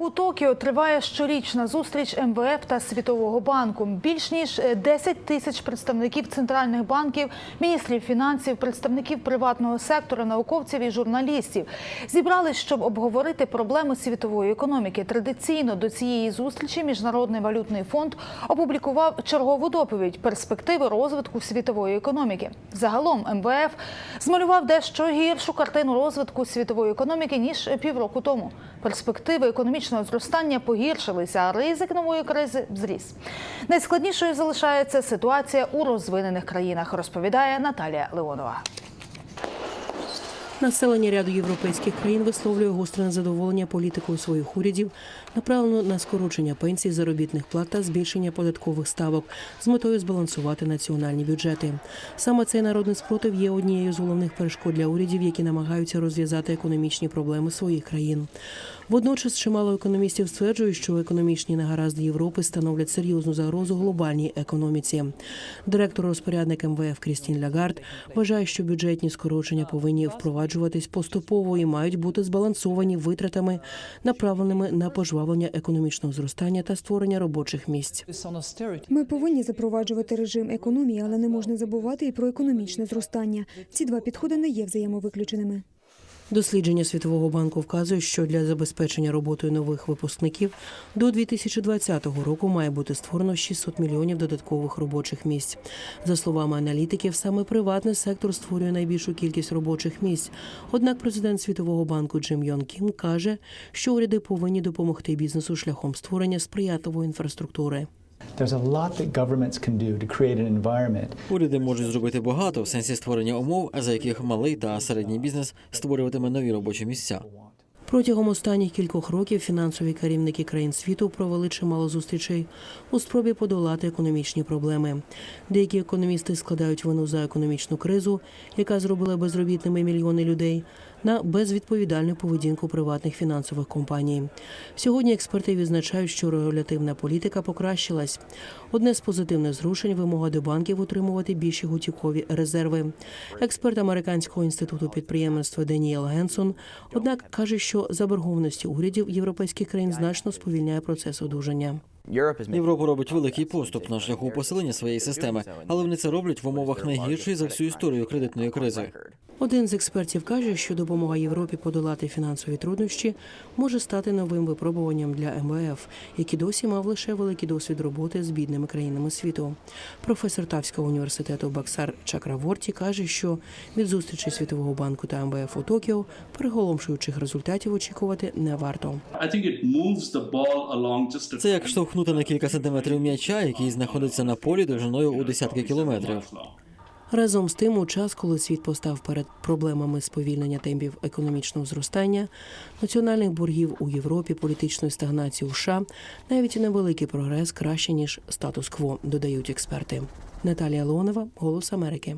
У Токіо триває щорічна зустріч МВФ та Світового банку. Більш ніж е, 10 тисяч представників центральних банків, міністрів фінансів, представників приватного сектору, науковців і журналістів зібрались, щоб обговорити проблеми світової економіки. Традиційно до цієї зустрічі Міжнародний валютний фонд опублікував чергову доповідь перспективи розвитку світової економіки. Загалом МВФ змалював дещо гіршу картину розвитку світової економіки ніж півроку тому. Перспективи економічного зростання погіршилися, а ризик нової кризи зріс. Найскладнішою залишається ситуація у розвинених країнах, розповідає Наталія Леонова. Населення ряду європейських країн висловлює гостре незадоволення політикою своїх урядів, направлено на скорочення пенсій, заробітних плат та збільшення податкових ставок з метою збалансувати національні бюджети. Саме цей народний спротив є однією з головних перешкод для урядів, які намагаються розв'язати економічні проблеми своїх країн. Водночас чимало економістів стверджують, що економічні негаразди Європи становлять серйозну загрозу глобальній економіці. Директор розпорядник МВФ Крістін Лягард вважає, що бюджетні скорочення повинні впроваджуватись поступово і мають бути збалансовані витратами, направленими на пожвавлення економічного зростання та створення робочих місць. Ми повинні запроваджувати режим економії, але не можна забувати і про економічне зростання. Ці два підходи не є взаємовиключеними. Дослідження Світового банку вказує, що для забезпечення роботою нових випускників до 2020 року має бути створено 600 мільйонів додаткових робочих місць. За словами аналітиків, саме приватний сектор створює найбільшу кількість робочих місць. Однак президент Світового банку Джим Йон Кім каже, що уряди повинні допомогти бізнесу шляхом створення сприятливої інфраструктури. Уряди можуть зробити багато в сенсі створення умов, за яких малий та середній бізнес створюватиме нові робочі місця. Протягом останніх кількох років фінансові керівники країн світу провели чимало зустрічей у спробі подолати економічні проблеми. Деякі економісти складають вину за економічну кризу, яка зробила безробітними мільйони людей, на безвідповідальну поведінку приватних фінансових компаній. Сьогодні експерти відзначають, що регулятивна політика покращилась. Одне з позитивних зрушень вимога до банків утримувати більші готівкові резерви. Експерт американського інституту підприємництва Деніел Генсон, однак каже, що заборгованості урядів європейських країн значно сповільняє процес одужання. Європа робить великий поступ на шляху посилення своєї системи, але вони це роблять в умовах найгіршої за всю історію кредитної кризи. Один з експертів каже, що допомога Європі подолати фінансові труднощі може стати новим випробуванням для МВФ, який досі мав лише великий досвід роботи з бідними країнами світу. Професор Тавського університету Баксар Чакраворті каже, що від зустрічі Світового банку та МВФ у Токіо приголомшуючих результатів очікувати не варто. Це як штовхнути на кілька сантиметрів м'яча, який знаходиться на полі довжиною у десятки кілометрів. Разом з тим, у час, коли світ постав перед проблемами сповільнення темпів економічного зростання, національних боргів у Європі, політичної стагнації у США, навіть і невеликий прогрес краще ніж статус-кво, додають експерти. Наталія Леонова, Голос Америки.